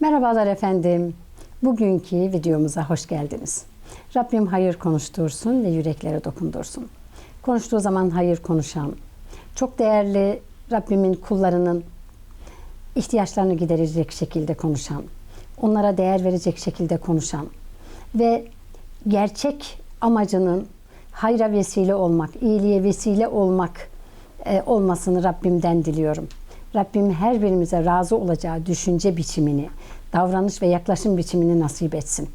Merhabalar efendim. Bugünkü videomuza hoş geldiniz. Rabbim hayır konuştursun ve yüreklere dokundursun. Konuştuğu zaman hayır konuşan, çok değerli Rabbimin kullarının ihtiyaçlarını giderecek şekilde konuşan, onlara değer verecek şekilde konuşan ve gerçek amacının hayra vesile olmak, iyiliğe vesile olmak e, olmasını Rabbimden diliyorum. Rabbim her birimize razı olacağı düşünce biçimini, davranış ve yaklaşım biçimini nasip etsin.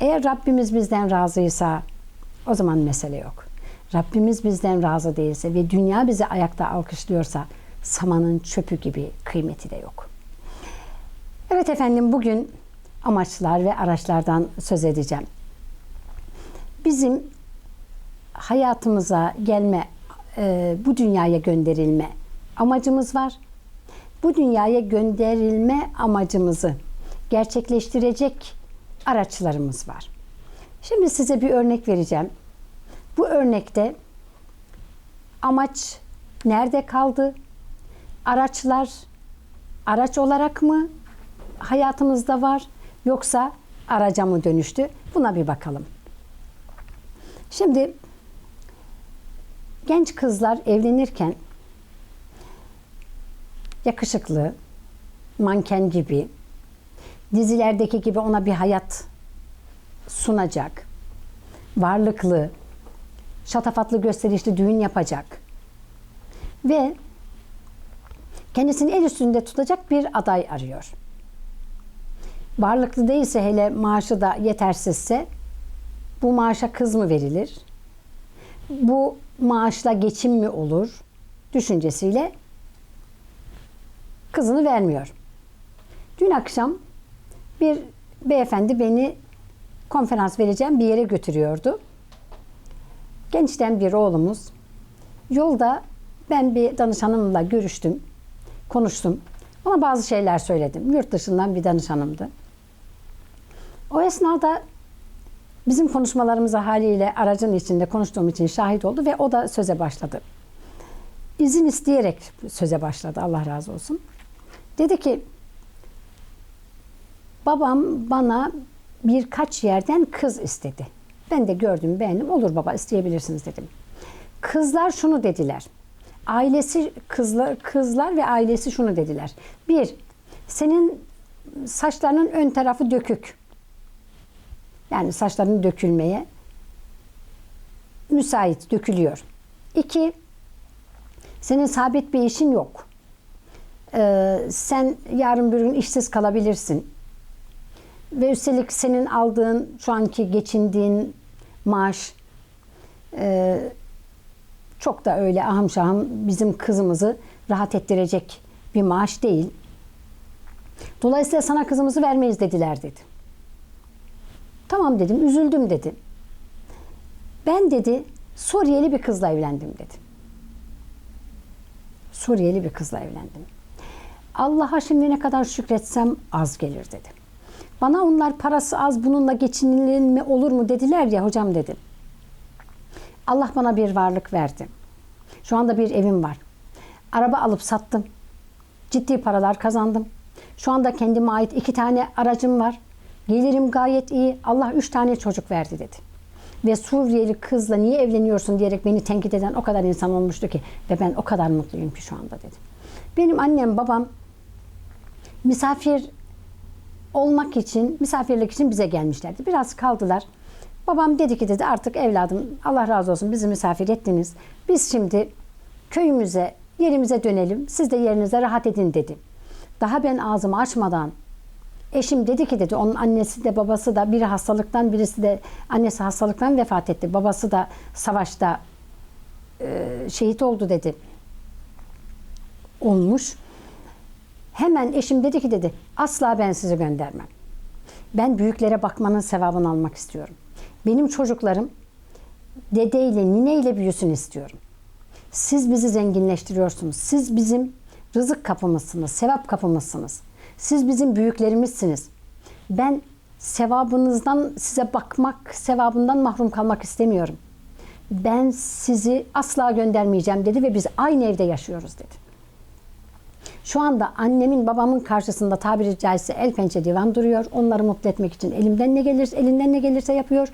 Eğer Rabbimiz bizden razıysa o zaman mesele yok. Rabbimiz bizden razı değilse ve dünya bizi ayakta alkışlıyorsa samanın çöpü gibi kıymeti de yok. Evet efendim bugün amaçlar ve araçlardan söz edeceğim. Bizim hayatımıza gelme, e, bu dünyaya gönderilme amacımız var. Bu dünyaya gönderilme amacımızı gerçekleştirecek araçlarımız var. Şimdi size bir örnek vereceğim. Bu örnekte amaç nerede kaldı? Araçlar araç olarak mı hayatımızda var yoksa araca mı dönüştü? Buna bir bakalım. Şimdi genç kızlar evlenirken yakışıklı, manken gibi, dizilerdeki gibi ona bir hayat sunacak, varlıklı, şatafatlı gösterişli düğün yapacak ve kendisini el üstünde tutacak bir aday arıyor. Varlıklı değilse hele maaşı da yetersizse bu maaşa kız mı verilir? Bu maaşla geçim mi olur? Düşüncesiyle kızını vermiyor. Dün akşam bir beyefendi beni konferans vereceğim bir yere götürüyordu. Gençten bir oğlumuz. Yolda ben bir danışanımla görüştüm, konuştum. Ona bazı şeyler söyledim. Yurt dışından bir danışanımdı. O esnada bizim konuşmalarımıza haliyle aracın içinde konuştuğum için şahit oldu ve o da söze başladı. İzin isteyerek söze başladı. Allah razı olsun. Dedi ki babam bana birkaç yerden kız istedi. Ben de gördüm beğendim. Olur baba isteyebilirsiniz dedim. Kızlar şunu dediler. Ailesi kızlar, kızlar ve ailesi şunu dediler. Bir, senin saçlarının ön tarafı dökük. Yani saçlarının dökülmeye müsait, dökülüyor. İki, senin sabit bir işin yok. Ee, sen yarın bir gün işsiz kalabilirsin. Ve üstelik senin aldığın, şu anki geçindiğin maaş e, çok da öyle ahım şahım bizim kızımızı rahat ettirecek bir maaş değil. Dolayısıyla sana kızımızı vermeyiz dediler dedi. Tamam dedim, üzüldüm dedi. Ben dedi Suriyeli bir kızla evlendim dedi. Suriyeli bir kızla evlendim. Allah'a şimdi ne kadar şükretsem az gelir dedi. Bana onlar parası az bununla geçinilir mi olur mu dediler ya hocam dedim. Allah bana bir varlık verdi. Şu anda bir evim var. Araba alıp sattım. Ciddi paralar kazandım. Şu anda kendime ait iki tane aracım var. Gelirim gayet iyi. Allah üç tane çocuk verdi dedi. Ve Suriyeli kızla niye evleniyorsun diyerek beni tenkit eden o kadar insan olmuştu ki. Ve ben o kadar mutluyum ki şu anda dedim. Benim annem babam misafir olmak için, misafirlik için bize gelmişlerdi. Biraz kaldılar. Babam dedi ki dedi artık evladım Allah razı olsun bizi misafir ettiniz. Biz şimdi köyümüze, yerimize dönelim. Siz de yerinize rahat edin dedi. Daha ben ağzımı açmadan eşim dedi ki dedi onun annesi de babası da biri hastalıktan birisi de annesi hastalıktan vefat etti. Babası da savaşta e, şehit oldu dedi. Olmuş. Hemen eşim dedi ki dedi asla ben sizi göndermem. Ben büyüklere bakmanın sevabını almak istiyorum. Benim çocuklarım dedeyle, nineyle büyüsün istiyorum. Siz bizi zenginleştiriyorsunuz. Siz bizim rızık kapımızsınız, sevap kapımızsınız. Siz bizim büyüklerimizsiniz. Ben sevabınızdan size bakmak, sevabından mahrum kalmak istemiyorum. Ben sizi asla göndermeyeceğim dedi ve biz aynı evde yaşıyoruz dedi. Şu anda annemin babamın karşısında tabiri caizse el pençe divan duruyor. Onları mutlu etmek için elimden ne gelirse, elinden ne gelirse yapıyor.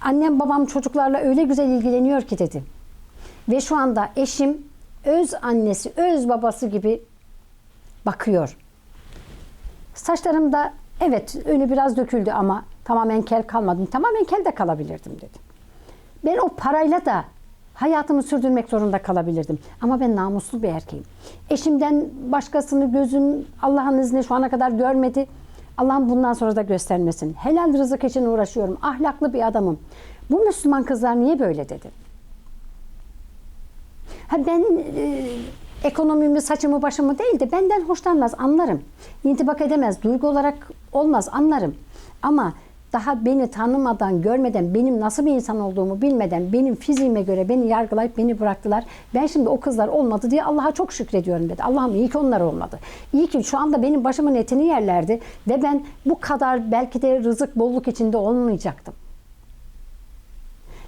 Annem babam çocuklarla öyle güzel ilgileniyor ki dedi. Ve şu anda eşim öz annesi, öz babası gibi bakıyor. Saçlarımda evet önü biraz döküldü ama tamamen kel kalmadım. Tamamen kel de kalabilirdim dedi. Ben o parayla da hayatımı sürdürmek zorunda kalabilirdim. Ama ben namuslu bir erkeğim. Eşimden başkasını gözüm Allah'ın izniyle şu ana kadar görmedi. Allah'ım bundan sonra da göstermesin. Helal rızık için uğraşıyorum. Ahlaklı bir adamım. Bu Müslüman kızlar niye böyle dedi? Ha ben e, ekonomimi, saçımı, başımı değil de benden hoşlanmaz, anlarım. İntibak edemez, duygu olarak olmaz, anlarım. Ama daha beni tanımadan, görmeden, benim nasıl bir insan olduğumu bilmeden, benim fiziğime göre beni yargılayıp beni bıraktılar. Ben şimdi o kızlar olmadı diye Allah'a çok şükrediyorum dedi. Allah'ım iyi ki onlar olmadı. İyi ki şu anda benim başımın etini yerlerdi ve ben bu kadar belki de rızık bolluk içinde olmayacaktım.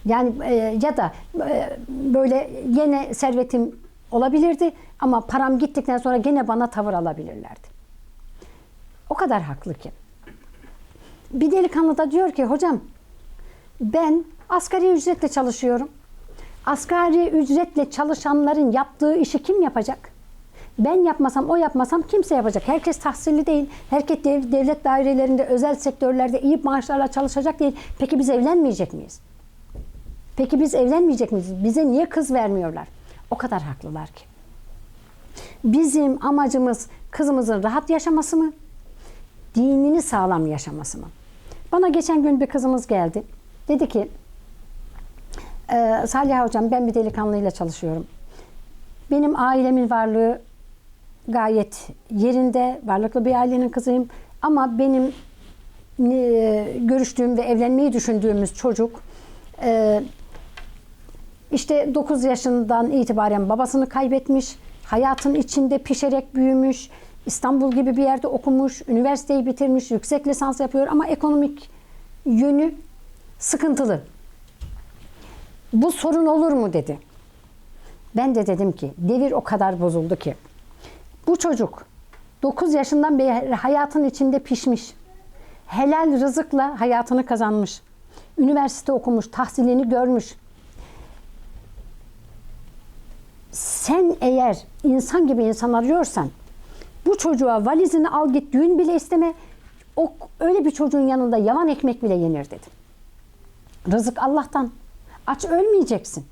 Yani e, ya da e, böyle yine servetim olabilirdi ama param gittikten sonra gene bana tavır alabilirlerdi. O kadar haklı ki. Bir delikanlı da diyor ki hocam ben asgari ücretle çalışıyorum. Asgari ücretle çalışanların yaptığı işi kim yapacak? Ben yapmasam, o yapmasam kimse yapacak. Herkes tahsilli değil. Herkes dev- devlet dairelerinde, özel sektörlerde iyi maaşlarla çalışacak değil. Peki biz evlenmeyecek miyiz? Peki biz evlenmeyecek miyiz? Bize niye kız vermiyorlar? O kadar haklılar ki. Bizim amacımız kızımızın rahat yaşaması mı? Dinini sağlam yaşaması mı? Bana geçen gün bir kızımız geldi. Dedi ki, "Ee, Salih Hocam ben bir delikanlıyla çalışıyorum. Benim ailemin varlığı gayet yerinde, varlıklı bir ailenin kızıyım. Ama benim e, görüştüğüm ve evlenmeyi düşündüğümüz çocuk e, işte 9 yaşından itibaren babasını kaybetmiş, hayatın içinde pişerek büyümüş, İstanbul gibi bir yerde okumuş, üniversiteyi bitirmiş, yüksek lisans yapıyor ama ekonomik yönü sıkıntılı. Bu sorun olur mu dedi. Ben de dedim ki devir o kadar bozuldu ki. Bu çocuk 9 yaşından beri hayatın içinde pişmiş. Helal rızıkla hayatını kazanmış. Üniversite okumuş, tahsilini görmüş. Sen eğer insan gibi insan arıyorsan bu çocuğa valizini al git düğün bile isteme. O öyle bir çocuğun yanında yavan ekmek bile yenir dedim. Rızık Allah'tan. Aç ölmeyeceksin.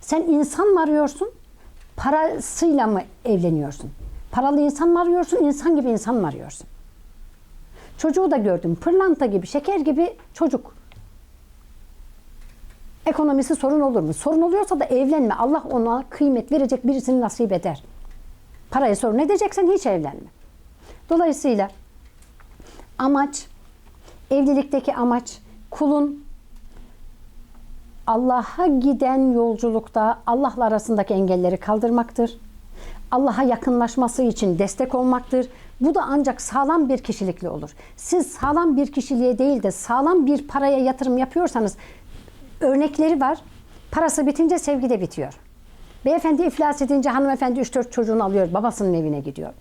Sen insan mı arıyorsun? Parasıyla mı evleniyorsun? Paralı insan mı arıyorsun? İnsan gibi insan mı arıyorsun? Çocuğu da gördüm. Pırlanta gibi, şeker gibi çocuk. Ekonomisi sorun olur mu? Sorun oluyorsa da evlenme. Allah ona kıymet verecek birisini nasip eder. Parayı sorun edeceksen hiç evlenme. Dolayısıyla amaç, evlilikteki amaç kulun Allah'a giden yolculukta Allah'la arasındaki engelleri kaldırmaktır. Allah'a yakınlaşması için destek olmaktır. Bu da ancak sağlam bir kişilikle olur. Siz sağlam bir kişiliğe değil de sağlam bir paraya yatırım yapıyorsanız örnekleri var. Parası bitince sevgi de bitiyor. Beyefendi iflas edince hanımefendi 3-4 çocuğunu alıyor, babasının evine gidiyor.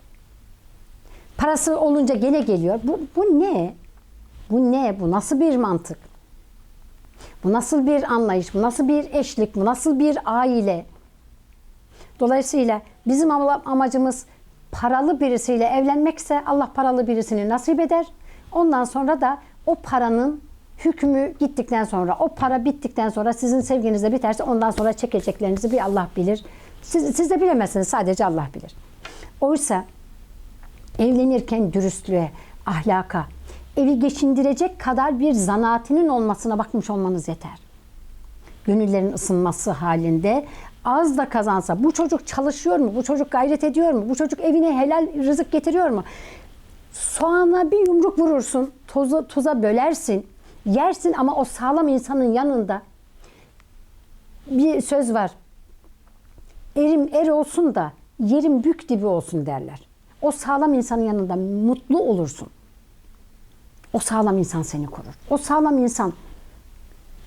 Parası olunca gene geliyor. Bu, bu ne? Bu ne? Bu nasıl bir mantık? Bu nasıl bir anlayış? Bu nasıl bir eşlik? Bu nasıl bir aile? Dolayısıyla bizim ama- amacımız paralı birisiyle evlenmekse Allah paralı birisini nasip eder. Ondan sonra da o paranın hükmü gittikten sonra, o para bittikten sonra sizin sevginiz de biterse ondan sonra çekeceklerinizi bir Allah bilir. Siz, siz de bilemezsiniz, sadece Allah bilir. Oysa evlenirken dürüstlüğe, ahlaka, evi geçindirecek kadar bir zanaatinin olmasına bakmış olmanız yeter. Gönüllerin ısınması halinde az da kazansa bu çocuk çalışıyor mu? Bu çocuk gayret ediyor mu? Bu çocuk evine helal rızık getiriyor mu? Soğana bir yumruk vurursun, toza, tuza bölersin, yersin ama o sağlam insanın yanında bir söz var. Erim er olsun da yerim bük dibi olsun derler. O sağlam insanın yanında mutlu olursun. O sağlam insan seni korur. O sağlam insan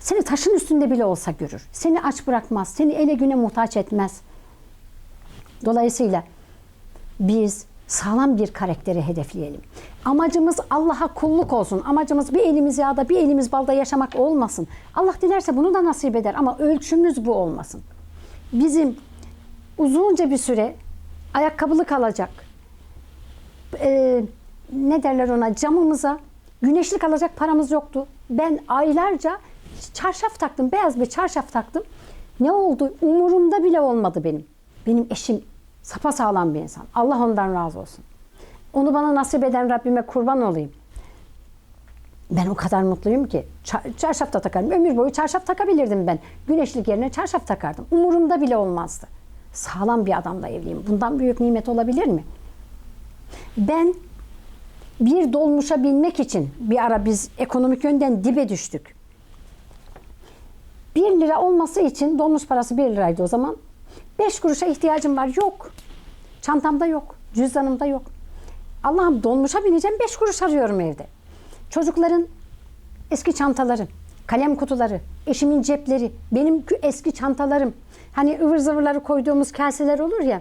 seni taşın üstünde bile olsa görür. Seni aç bırakmaz. Seni ele güne muhtaç etmez. Dolayısıyla biz sağlam bir karakteri hedefleyelim. Amacımız Allah'a kulluk olsun. Amacımız bir elimiz yağda bir elimiz balda yaşamak olmasın. Allah dilerse bunu da nasip eder ama ölçümüz bu olmasın. Bizim uzunca bir süre ayakkabılı kalacak, e, ne derler ona camımıza güneşlik alacak paramız yoktu. Ben aylarca çarşaf taktım, beyaz bir çarşaf taktım. Ne oldu? Umurumda bile olmadı benim. Benim eşim sapasağlam bir insan. Allah ondan razı olsun. Onu bana nasip eden Rabbime kurban olayım. Ben o kadar mutluyum ki ça- çarşaf da takarım. Ömür boyu çarşaf takabilirdim ben. Güneşlik yerine çarşaf takardım. Umurumda bile olmazdı. Sağlam bir adamla evliyim. Bundan büyük nimet olabilir mi? Ben bir dolmuşa binmek için bir ara biz ekonomik yönden dibe düştük. 1 lira olması için dolmuş parası 1 liraydı o zaman. 5 kuruşa ihtiyacım var. Yok. Çantamda yok. Cüzdanımda yok. Allah'ım dolmuşa bineceğim 5 kuruş arıyorum evde. Çocukların eski çantaları, kalem kutuları, eşimin cepleri, benim eski çantalarım. Hani ıvır zıvırları koyduğumuz kaseler olur ya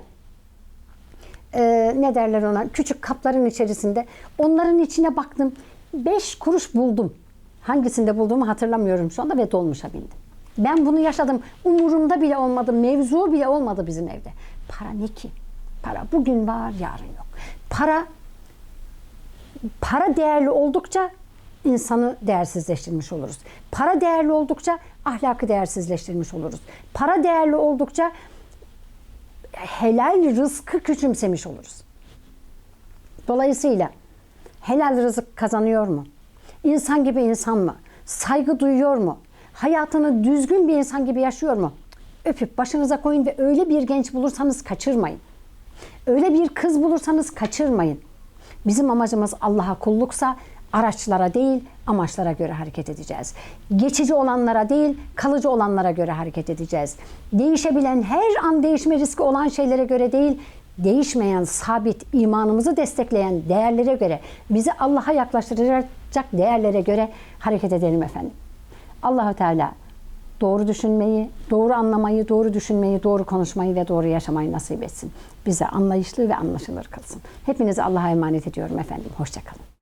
e, ne derler ona küçük kapların içerisinde. Onların içine baktım 5 kuruş buldum. Hangisinde bulduğumu hatırlamıyorum şu anda ve dolmuşa bindim. Ben bunu yaşadım umurumda bile olmadı mevzu bile olmadı bizim evde. Para ne ki? Para bugün var yarın yok. Para para değerli oldukça insanı değersizleştirmiş oluruz. Para değerli oldukça ahlakı değersizleştirmiş oluruz. Para değerli oldukça helal rızkı küçümsemiş oluruz. Dolayısıyla helal rızık kazanıyor mu? İnsan gibi insan mı? Saygı duyuyor mu? Hayatını düzgün bir insan gibi yaşıyor mu? Öpüp başınıza koyun ve öyle bir genç bulursanız kaçırmayın. Öyle bir kız bulursanız kaçırmayın. Bizim amacımız Allah'a kulluksa araçlara değil amaçlara göre hareket edeceğiz. Geçici olanlara değil kalıcı olanlara göre hareket edeceğiz. Değişebilen her an değişme riski olan şeylere göre değil değişmeyen sabit imanımızı destekleyen değerlere göre bizi Allah'a yaklaştıracak değerlere göre hareket edelim efendim. Allahu Teala doğru düşünmeyi, doğru anlamayı, doğru düşünmeyi, doğru konuşmayı ve doğru yaşamayı nasip etsin. Bize anlayışlı ve anlaşılır kılsın. Hepinizi Allah'a emanet ediyorum efendim. Hoşçakalın.